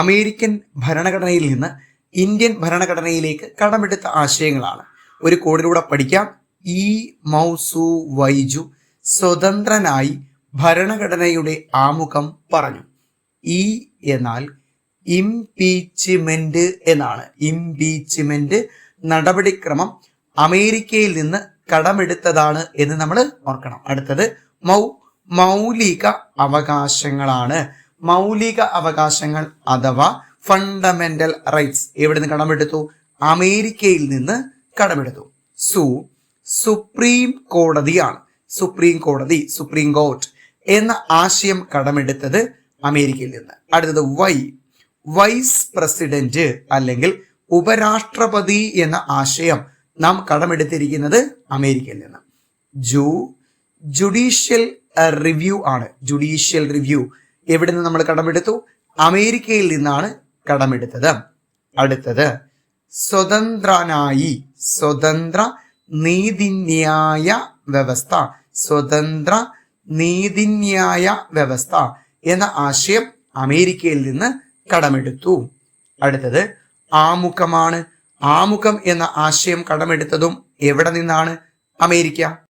American ഭരണഘടനയിൽ നിന്ന് Indian ഭരണഘടനയിലേക്ക് കടമെടുത്ത ആശയങ്ങളാണ്. ഒരു കോഡിലൂടെ പഠിക്കാം. ഈ മൗസു വൈജു സ്വതന്ത്രനായി ഭരണഘടനയുടെ ആമുഖം പറഞ്ഞു. ഈ എന്നാൽ ഇംപീച്ച്മെന്റ് എന്നാണ്. ഇംപീച്ച്മെന്റ് നടപടിക്രമം അമേരിക്കയിൽ നിന്ന് കടമെടുത്തതാണ് എന്ന് നമ്മൾ ഓർക്കണം. അടുത്തത് മൗ മൗലിക അവകാശങ്ങളാണ്. മൗലിക അവകാശങ്ങൾ അഥവാ ഫണ്ടമെന്റൽ റൈറ്റ്സ് എവിടെ നിന്ന് കടമെടുത്തു? അമേരിക്കയിൽ നിന്ന് കടമെടുത്തു. സു സുപ്രീം കോടതിയാണ് സുപ്രീം കോടതി സുപ്രീം കോർട്ട് എന്ന ആശയം കടമെടുത്തത് അമേരിക്കയിൽ നിന്ന്. അടുത്തത് വൈ വൈസ് പ്രസിഡന്റ് അല്ലെങ്കിൽ ഉപരാഷ്ട്രപതി എന്ന ആശയം നാം കടമെടുത്തിരിക്കുന്നത് അമേരിക്കയിൽ നിന്ന്. ജു ജുഡീഷ്യൽ റിവ്യൂ ആണ്. ജുഡീഷ്യൽ റിവ്യൂ എവിടെ നിന്ന് നമ്മൾ കടമെടുത്തു? അമേരിക്കയിൽ നിന്നാണ് കടമെടുത്തത്. അടുത്തത് സ്വതന്ത്രനായി സ്വതന്ത്ര നീതിന്യായ വ്യവസ്ഥ സ്വതന്ത്ര നീതിന്യായ വ്യവസ്ഥ എന്ന ആശയം അമേരിക്കയിൽ നിന്ന് കടമെടുത്തു. അടുത്തത് ആമുഖമാണ്. ആമുഖം എന്ന ആശയം കടമെടുത്തതും എവിടെ നിന്നാണ്? അമേരിക്ക.